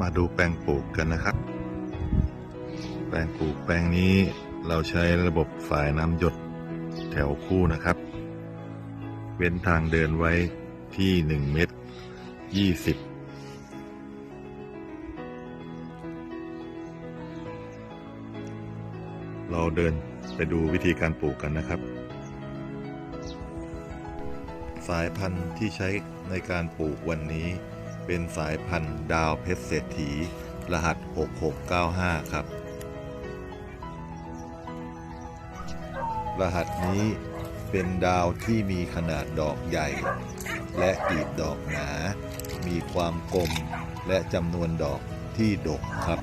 มาดูแปลงปลูกกันนะครับ แปลงปลูกแปลงนี้เราใช้ระบบฝายน้ำหยดแถวคู่นะครับ เว้นทางเดินไว้ที่ 1 เมตร 20เราเดินไปดูวิธีการปลูกกันนะครับ สายพันธุ์ที่ใช้ในการปลูกวันนี้ เป็นสายพันธุ์ดาวเพชรเศรษฐี รหัส 6695 ครับ รหัสนี้เป็นดาวที่มีขนาดดอกใหญ่ และกลีบดอกหนา มีความกลมและจำนวนดอกที่ดกครับ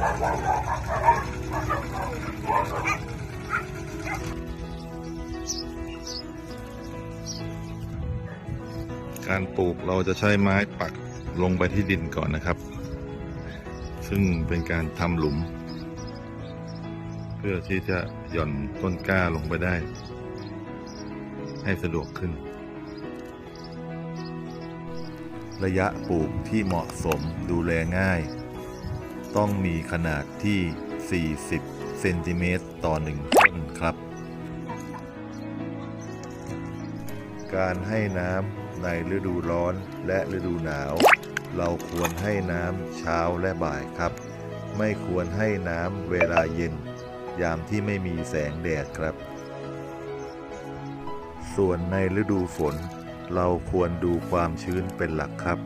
การปลูกเราจะใช้ไม้ปักลงไปที่ดินก่อนนะครับ ซึ่งเป็นการทำหลุม เพื่อที่จะหย่อนต้นกล้าลงไปได้ ให้สะดวกขึ้น ระยะปลูกที่เหมาะสมดูแลง่าย ต้องมีขนาดที่ 40 เซนติเมตรต่อหนึ่งต้นครับ การให้น้ำในฤดูร้อนและฤดูหนาว เราควรให้น้ำเช้าและบ่ายครับ ไม่ควรให้น้ำเวลาเย็น ยามที่ไม่มีแสงแดดครับ ส่วนในฤดูฝน เราควรดูความชื้นเป็นหลักครับ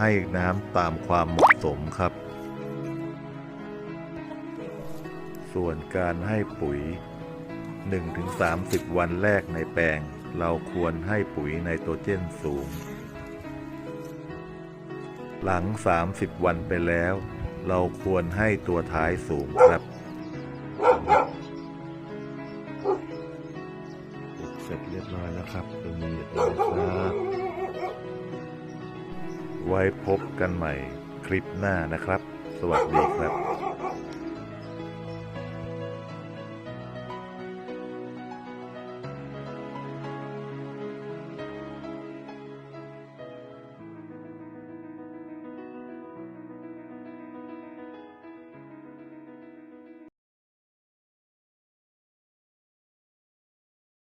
ให้น้ำตามความเหมาะสมครับ ส่วนการให้ปุ๋ย 1-30 วันแรกในแปลง เราควรให้ปุ๋ยไนโตรเจนสูง หลัง 30 วันไปแล้ว เราควรให้ตัวท้ายสูงครับปลูกเสร็จเรียบร้อยแล้วครับตรงนี้เรียบร้อยครับ ไว้พบกันใหม่คลิปหน้านะครับ สวัสดีครับ